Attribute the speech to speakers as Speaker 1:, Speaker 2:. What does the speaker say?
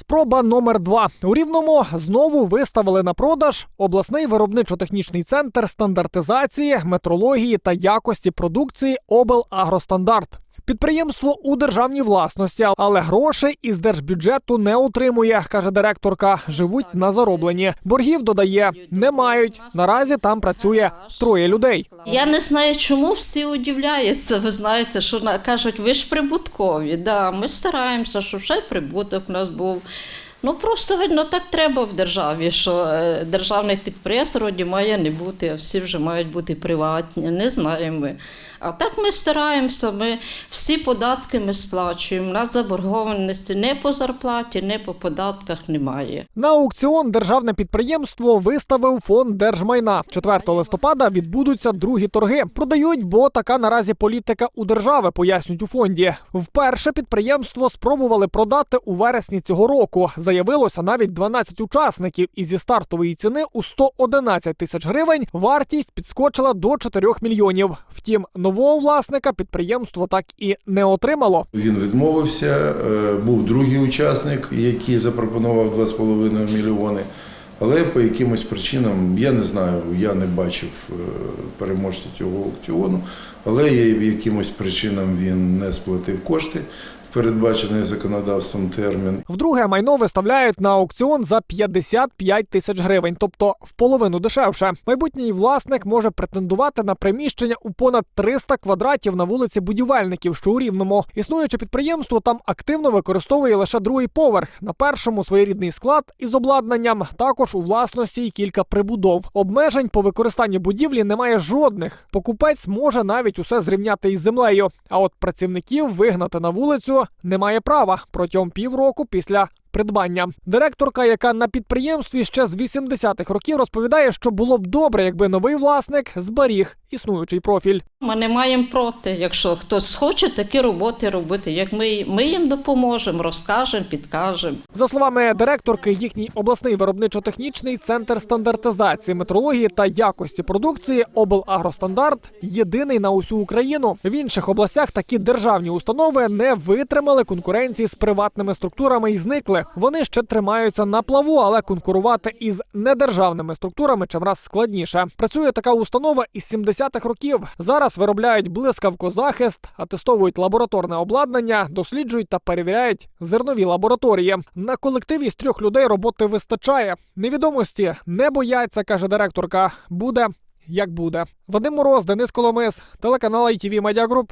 Speaker 1: Спроба номер два у рівному знову виставили на продаж обласний виробничо-технічний центр стандартизації, метрології та якості продукції Облагростандарт. Підприємство у державній власності, але грошей із держбюджету не отримує, каже директорка. Живуть на зароблені. Боргів додає не мають. Наразі там працює троє людей.
Speaker 2: Я не знаю, чому всі удивляються. Ви знаєте, що кажуть, ви ж прибуткові. Да, ми стараємося, щоб ще прибуток у нас був. Ну просто видно, так треба в державі, що е, державних підприємств вроді має не бути, а всі вже мають бути приватні. Не знаємо ми. А так ми стараємося, ми всі податки ми сплачуємо. У нас заборгованості не по зарплаті, не по податках немає.
Speaker 1: На аукціон державне підприємство виставив фонд держмайна. 4 листопада відбудуться другі торги. Продають, бо така наразі політика у держави, пояснюють у фонді. Вперше підприємство спробували продати у вересні цього року. Заявилося навіть 12 учасників, і зі стартової ціни у 111 тисяч гривень вартість підскочила до 4 мільйонів. Втім, нового власника підприємство так і не отримало.
Speaker 3: Він відмовився. е, Був другий учасник, який запропонував 2,5 мільйони. Але по якимось причинам, я не знаю, я не бачив е, переможця цього аукціону, але якимось причинам він не сплатив кошти передбачений законодавством термін.
Speaker 1: Вдруге майно виставляють на аукціон за 55 тисяч гривень, тобто в половину дешевше. Майбутній власник може претендувати на приміщення у понад 300 квадратів на вулиці Будівельників, що у Рівному. Існуюче підприємство там активно використовує лише другий поверх. На першому своєрідний склад із обладнанням. Також у власності й кілька прибудов. Обмежень по використанню будівлі немає жодних. Покупець може навіть усе зрівняти із землею. А от працівників вигнати на вулицю немає права протягом півроку після. Придбання директорка, яка на підприємстві ще з 80-х років розповідає, що було б добре, якби новий власник зберіг існуючий профіль.
Speaker 2: Ми не маємо проти, якщо хтось хоче такі роботи робити, як ми, ми їм допоможемо, розкажемо, підкажемо.
Speaker 1: За словами директорки, їхній обласний виробничо-технічний центр стандартизації, метрології та якості продукції Облагростандарт єдиний на усю Україну. В інших областях такі державні установи не витримали конкуренції з приватними структурами і зникли. Вони ще тримаються на плаву, але конкурувати із недержавними структурами чимраз складніше. Працює така установа із 70-х років. Зараз виробляють блискавкозахист, атестовують лабораторне обладнання, досліджують та перевіряють зернові лабораторії. На колективі з трьох людей роботи вистачає. Невідомості не бояться, каже директорка. Буде як буде. Вадим Мороз, Денис Коломис, телеканал ITV Media Group.